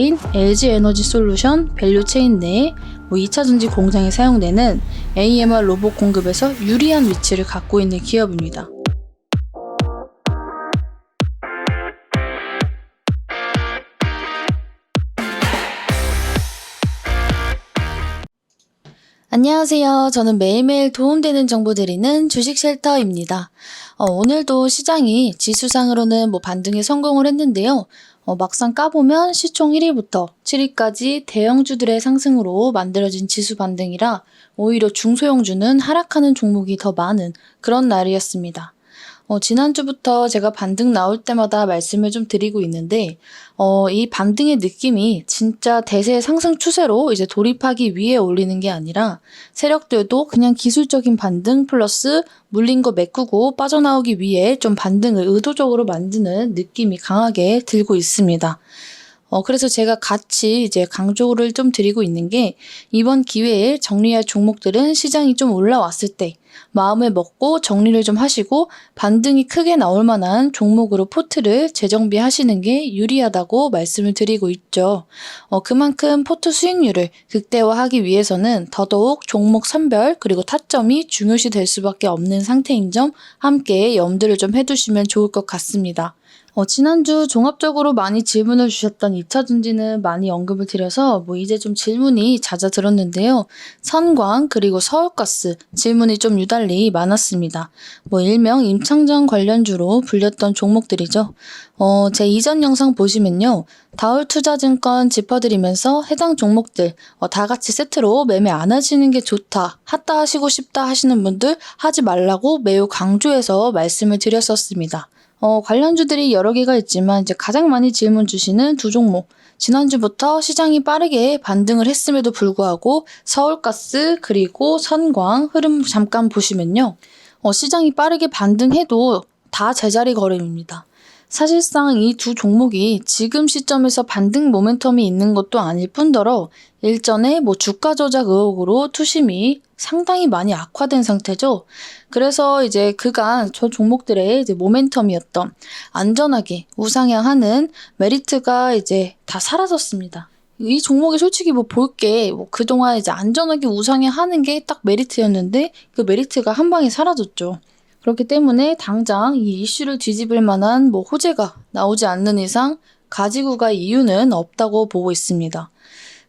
인 LG 에너지 솔루션 밸류체인 내에 뭐 2차 전지 공장에 사용되는 AMR 로봇 공급에서 유리한 위치를 갖고 있는 기업입니다. 안녕하세요. 저는 매일매일 도움되는 정보 드리는 주식 쉘터입니다. 어, 오늘도 시장이 지수상으로는 뭐 반등에 성공을 했는데요. 어, 막상 까보면 시총 1위부터 7위까지 대형주들의 상승으로 만들어진 지수 반등이라 오히려 중소형주는 하락하는 종목이 더 많은 그런 날이었습니다. 어, 지난주부터 제가 반등 나올 때마다 말씀을 좀 드리고 있는데, 어, 이 반등의 느낌이 진짜 대세 상승 추세로 이제 돌입하기 위해 올리는 게 아니라, 세력들도 그냥 기술적인 반등 플러스 물린 거 메꾸고 빠져나오기 위해 좀 반등을 의도적으로 만드는 느낌이 강하게 들고 있습니다. 어, 그래서 제가 같이 이제 강조를 좀 드리고 있는 게 이번 기회에 정리할 종목들은 시장이 좀 올라왔을 때 마음을 먹고 정리를 좀 하시고 반등이 크게 나올 만한 종목으로 포트를 재정비하시는 게 유리하다고 말씀을 드리고 있죠. 어, 그만큼 포트 수익률을 극대화하기 위해서는 더더욱 종목 선별 그리고 타점이 중요시 될 수밖에 없는 상태인 점 함께 염두를 좀 해두시면 좋을 것 같습니다. 어, 지난주 종합적으로 많이 질문을 주셨던 2차 전지는 많이 언급을 드려서 뭐 이제 좀 질문이 잦아들었는데요. 선광 그리고 서울가스 질문이 좀 유달리 많았습니다. 뭐 일명 임창정 관련주로 불렸던 종목들이죠. 어, 제 이전 영상 보시면요. 다울투자증권 짚어드리면서 해당 종목들 어, 다 같이 세트로 매매 안 하시는 게 좋다. 하다 하시고 싶다 하시는 분들 하지 말라고 매우 강조해서 말씀을 드렸었습니다. 어, 관련주들이 여러 개가 있지만 이제 가장 많이 질문 주시는 두 종목. 지난주부터 시장이 빠르게 반등을 했음에도 불구하고 서울가스 그리고 선광 흐름 잠깐 보시면요. 어, 시장이 빠르게 반등해도 다 제자리 걸음입니다. 사실상 이 두 종목이 지금 시점에서 반등 모멘텀이 있는 것도 아닐 뿐더러 일전에 뭐 주가 조작 의혹으로 투심이 상당히 많이 악화된 상태죠. 그래서 이제 그간 저 종목들의 이제 모멘텀이었던 안전하게 우상향하는 메리트가 이제 다 사라졌습니다. 이 종목이 솔직히 뭐 볼 게 뭐 그동안 이제 안전하게 우상향 하는 게 딱 메리트였는데 그 메리트가 한 방에 사라졌죠. 그렇기 때문에 당장 이 이슈를 뒤집을 만한 뭐 호재가 나오지 않는 이상 가지고 갈 이유는 없다고 보고 있습니다.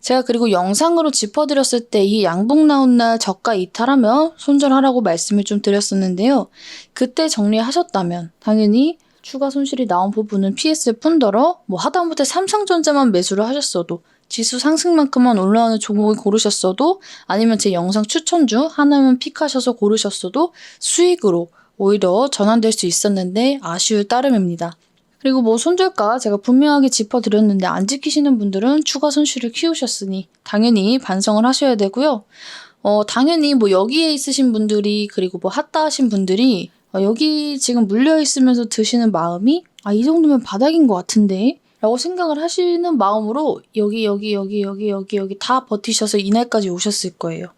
제가 그리고 영상으로 짚어드렸을 때 이 양봉 나온 날 저가 이탈하며 손절하라고 말씀을 좀 드렸었는데요. 그때 정리하셨다면 당연히 추가 손실이 나온 부분은 피했을 뿐더러 뭐 하다못해 삼성전자만 매수를 하셨어도 지수 상승만큼만 올라오는 종목을 고르셨어도 아니면 제 영상 추천주 하나만 픽하셔서 고르셨어도 수익으로 오히려 전환될 수 있었는데 아쉬울 따름입니다. 그리고 뭐 손절가 제가 분명하게 짚어드렸는데 안 지키시는 분들은 추가 손실을 키우셨으니 당연히 반성을 하셔야 되고요. 어, 당연히 뭐 여기에 있으신 분들이 그리고 뭐 핫다 하신 분들이 어, 여기 지금 물려 있으면서 드시는 마음이 아, 이 정도면 바닥인 것 같은데 라고 생각을 하시는 마음으로 여기 여기 여기 여기 여기 여기 다 버티셔서 이날까지 오셨을 거예요.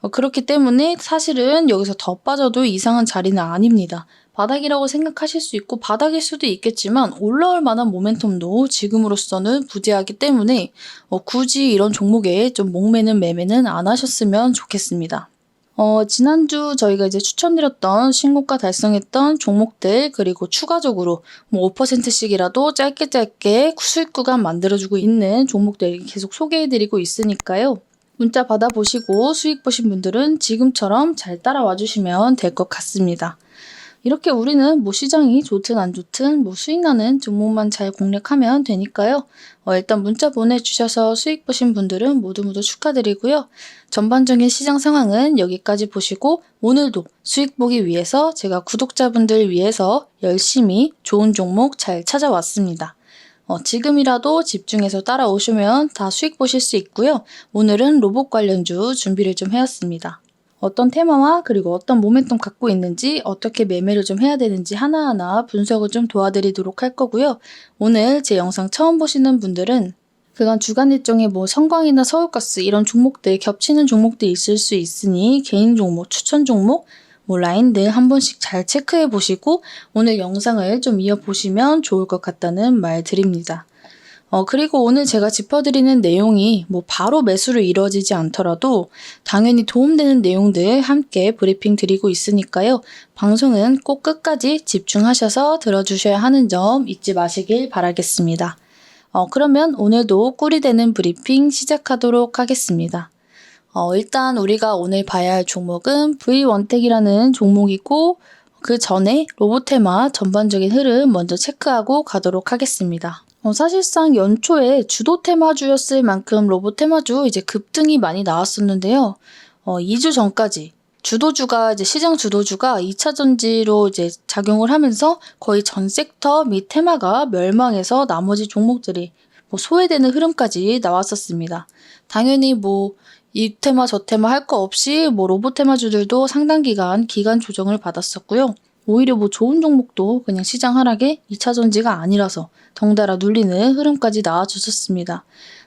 어, 그렇기 때문에 사실은 여기서 더 빠져도 이상한 자리는 아닙니다. 바닥이라고 생각하실 수 있고 바닥일 수도 있겠지만 올라올 만한 모멘텀도 지금으로서는 부재하기 때문에 어, 굳이 이런 종목에 좀 목매는 매매는 안 하셨으면 좋겠습니다. 어, 지난주 저희가 이제 추천드렸던 신고가 달성했던 종목들 그리고 추가적으로 뭐 5%씩이라도 짧게 짧게 수익 구간 만들어주고 있는 종목들 계속 소개해드리고 있으니까요. 문자 받아보시고 수익 보신 분들은 지금처럼 잘 따라와 주시면 될 것 같습니다. 이렇게 우리는 뭐 시장이 좋든 안 좋든 뭐 수익 나는 종목만 잘 공략하면 되니까요. 어, 일단 문자 보내주셔서 수익 보신 분들은 모두 모두 축하드리고요. 전반적인 시장 상황은 여기까지 보시고 오늘도 수익 보기 위해서 제가 구독자분들 위해서 열심히 좋은 종목 잘 찾아왔습니다. 어, 지금이라도 집중해서 따라오시면 다 수익 보실 수 있고요. 오늘은 로봇 관련주 준비를 좀 해왔습니다. 어떤 테마와 그리고 어떤 모멘텀 갖고 있는지 어떻게 매매를 좀 해야 되는지 하나하나 분석을 좀 도와드리도록 할 거고요. 오늘 제 영상 처음 보시는 분들은 그간 주간 일정에 뭐 성광이나 서울가스 이런 종목들 겹치는 종목들 있을 수 있으니 개인 종목, 추천 종목, 뭐 라인들 한 번씩 잘 체크해 보시고 오늘 영상을 좀 이어보시면 좋을 것 같다는 말 드립니다. 어, 그리고 오늘 제가 짚어드리는 내용이 뭐 바로 매수로 이루어지지 않더라도 당연히 도움되는 내용들 함께 브리핑 드리고 있으니까요. 방송은 꼭 끝까지 집중하셔서 들어주셔야 하는 점 잊지 마시길 바라겠습니다. 어, 그러면 오늘도 꿀이 되는 브리핑 시작하도록 하겠습니다. 어, 일단 우리가 오늘 봐야 할 종목은 V원택이라는 종목이고 그 전에 로보테마 전반적인 흐름 먼저 체크하고 가도록 하겠습니다. 어, 사실상 연초에 주도 테마주였을 만큼 로보테마주 이제 급등이 많이 나왔었는데요. 어, 2주 전까지 주도주가 이제 시장 주도주가 2차 전지로 이제 작용을 하면서 거의 전 섹터 및 테마가 멸망해서 나머지 종목들이 뭐 소외되는 흐름까지 나왔었습니다. 당연히 뭐 이 테마 저 테마 할 거 없이 뭐 로봇 테마주들도 상당 기간 기간 조정을 받았었고요. 오히려 뭐 좋은 종목도 그냥 시장 하락에 2차 전지가 아니라서 덩달아 눌리는 흐름까지 나와주셨습니다.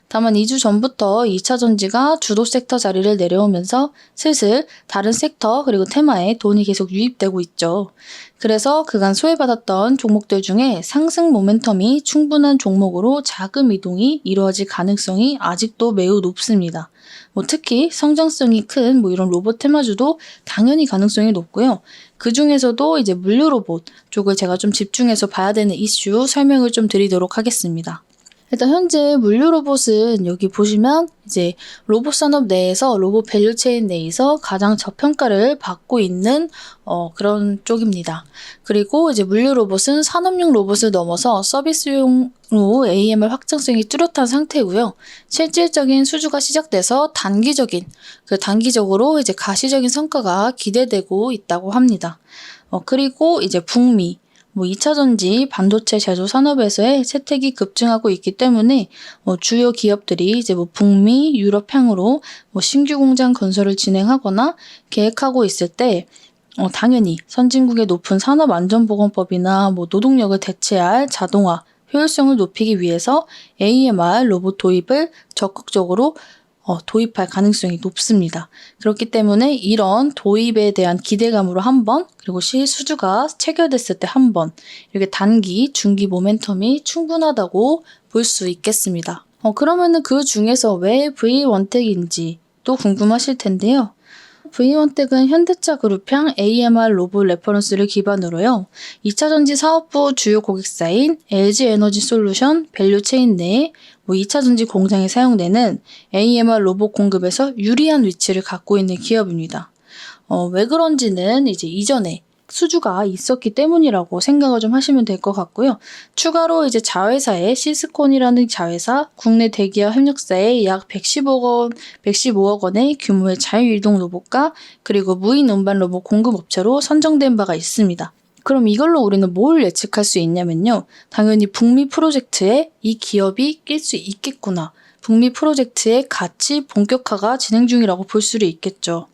다만 2주 전부터 2차 전지가 주도 섹터 자리를 내려오면서 슬슬 다른 섹터 그리고 테마에 돈이 계속 유입되고 있죠. 그래서 그간 소외받았던 종목들 중에 상승 모멘텀이 충분한 종목으로 자금 이동이 이루어질 가능성이 아직도 매우 높습니다. 뭐 특히 성장성이 큰 뭐 이런 로봇 테마주도 당연히 가능성이 높고요. 그 중에서도 이제 물류 로봇 쪽을 제가 좀 집중해서 봐야 되는 이슈 설명을 좀 드리도록 하겠습니다. 일단 현재 물류 로봇은 여기 보시면 이제 로봇 산업 내에서 로봇 밸류 체인 내에서 가장 저평가를 받고 있는 어, 그런 쪽입니다. 그리고 이제 물류 로봇은 산업용 로봇을 넘어서 서비스용으로 AMR 확장성이 뚜렷한 상태고요. 실질적인 수주가 시작돼서 단기적인 그 단기적으로 이제 가시적인 성과가 기대되고 있다고 합니다. 어, 그리고 이제 북미 뭐 2차 전지 반도체 제조 산업에서의 세택이 급증하고 있기 때문에 뭐 주요 기업들이 이제 뭐 북미, 유럽 향으로 뭐 신규 공장 건설을 진행하거나 계획하고 있을 때 어, 당연히 선진국의 높은 산업안전보건법이나 뭐 노동력을 대체할 자동화, 효율성을 높이기 위해서 AMR 로봇 도입을 적극적으로 어, 도입할 가능성이 높습니다. 그렇기 때문에 이런 도입에 대한 기대감으로 한 번, 그리고 실수주가 체결됐을 때 한 번, 이렇게 단기, 중기 모멘텀이 충분하다고 볼 수 있겠습니다. 어, 그러면은 그 중에서 왜 V1택인지 또 궁금하실 텐데요. V원택은 현대차 그룹형 AMR 로봇 레퍼런스를 기반으로요. 2차 전지 사업부 주요 고객사인 LG 에너지 솔루션 밸류체인 내에 뭐 2차 전지 공장에 사용되는 AMR 로봇 공급에서 유리한 위치를 갖고 있는 기업입니다. 어, 왜 그런지는 이제 이전에 수주가 있었기 때문이라고 생각을 좀 하시면 될 것 같고요. 추가로 이제 자회사의 시스콘이라는 자회사, 국내 대기업 협력사에 약 115억 원, 115억 원의 규모의 자유이동 로봇과 그리고 무인 운반 로봇 공급업체로 선정된 바가 있습니다. 그럼 이걸로 우리는 뭘 예측할 수 있냐면요. 당연히 북미 프로젝트에 이 기업이 낄 수 있겠구나. 북미 프로젝트의 가치 본격화가 진행 중이라고 볼 수도 있겠죠.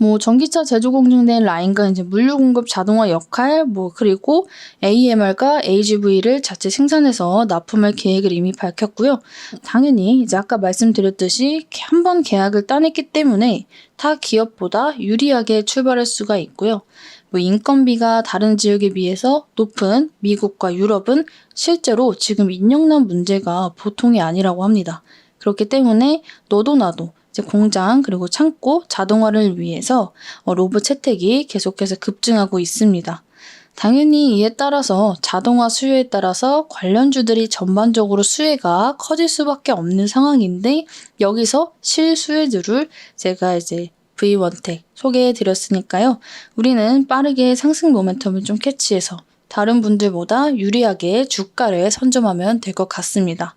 뭐 전기차 제조 공중된 라인과 이제 물류 공급 자동화 역할, 뭐 그리고 AMR과 AGV를 자체 생산해서 납품할 계획을 이미 밝혔고요. 당연히 이제 아까 말씀드렸듯이 한 번 계약을 따냈기 때문에 타 기업보다 유리하게 출발할 수가 있고요. 뭐 인건비가 다른 지역에 비해서 높은 미국과 유럽은 실제로 지금 인력난 문제가 보통이 아니라고 합니다. 그렇기 때문에 너도 나도 이제 공장 그리고 창고 자동화를 위해서 어, 로봇 채택이 계속해서 급증하고 있습니다. 당연히 이에 따라서 자동화 수요에 따라서 관련주들이 전반적으로 수혜가 커질 수밖에 없는 상황인데 여기서 실수혜들을 제가 이제 V1택 소개해 드렸으니까요. 우리는 빠르게 상승 모멘텀을 좀 캐치해서 다른 분들보다 유리하게 주가를 선점하면 될 것 같습니다.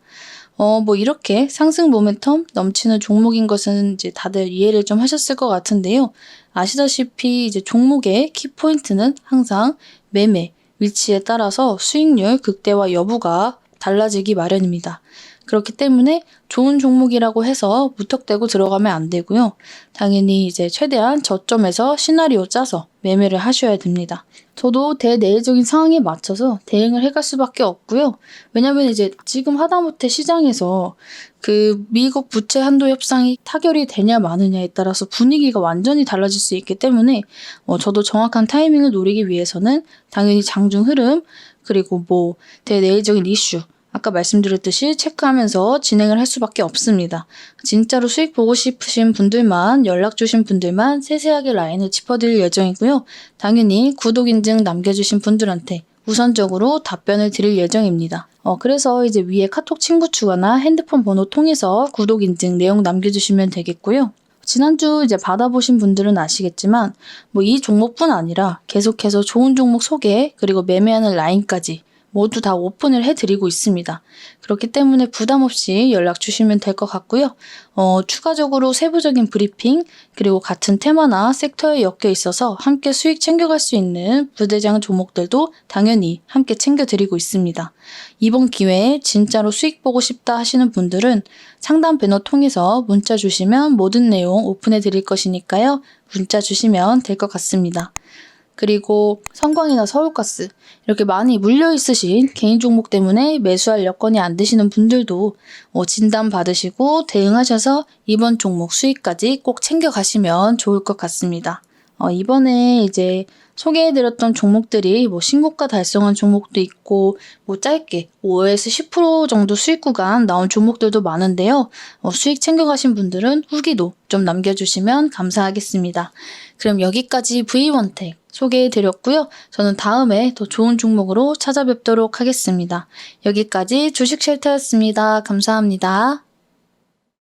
어, 뭐 이렇게 상승 모멘텀 넘치는 종목인 것은 이제 다들 이해를 좀 하셨을 것 같은데요. 아시다시피 이제 종목의 키포인트는 항상 매매, 위치에 따라서 수익률 극대화 여부가 달라지기 마련입니다. 그렇기 때문에 좋은 종목이라고 해서 무턱대고 들어가면 안 되고요. 당연히 이제 최대한 저점에서 시나리오 짜서 매매를 하셔야 됩니다. 저도 대내외적인 상황에 맞춰서 대응을 해갈 수밖에 없고요. 왜냐면 이제 지금 하다못해 시장에서 그 미국 부채 한도 협상이 타결이 되냐 마느냐에 따라서 분위기가 완전히 달라질 수 있기 때문에 어, 저도 정확한 타이밍을 노리기 위해서는 당연히 장중 흐름 그리고 뭐 대내외적인 이슈 아까 말씀드렸듯이 체크하면서 진행을 할 수밖에 없습니다. 진짜로 수익 보고 싶으신 분들만 연락 주신 분들만 세세하게 라인을 짚어드릴 예정이고요. 당연히 구독 인증 남겨주신 분들한테 우선적으로 답변을 드릴 예정입니다. 어, 그래서 이제 위에 카톡 친구 추가나 핸드폰 번호 통해서 구독 인증 내용 남겨주시면 되겠고요. 지난주 이제 받아보신 분들은 아시겠지만 뭐 이 종목뿐 아니라 계속해서 좋은 종목 소개 그리고 매매하는 라인까지 모두 다 오픈을 해드리고 있습니다. 그렇기 때문에 부담 없이 연락 주시면 될 것 같고요. 어, 추가적으로 세부적인 브리핑 그리고 같은 테마나 섹터에 엮여 있어서 함께 수익 챙겨갈 수 있는 부대장 종목들도 당연히 함께 챙겨드리고 있습니다. 이번 기회에 진짜로 수익 보고 싶다 하시는 분들은 상담 배너 통해서 문자 주시면 모든 내용 오픈해 드릴 것이니까요. 문자 주시면 될 것 같습니다. 그리고 성광이나 서울가스 이렇게 많이 물려 있으신 개인 종목 때문에 매수할 여건이 안 되시는 분들도 어, 진단 받으시고 대응하셔서 이번 종목 수익까지 꼭 챙겨 가시면 좋을 것 같습니다. 어, 이번에 이제 소개해드렸던 종목들이 뭐 신고가 달성한 종목도 있고 뭐 짧게 5에서 10% 정도 수익 구간 나온 종목들도 많은데요. 어, 수익 챙겨가신 분들은 후기도 좀 남겨주시면 감사하겠습니다. 그럼 여기까지 V1텍 소개해 드렸고요. 저는 다음에 더 좋은 종목으로 찾아뵙도록 하겠습니다. 여기까지 주식 쉘터였습니다. 감사합니다.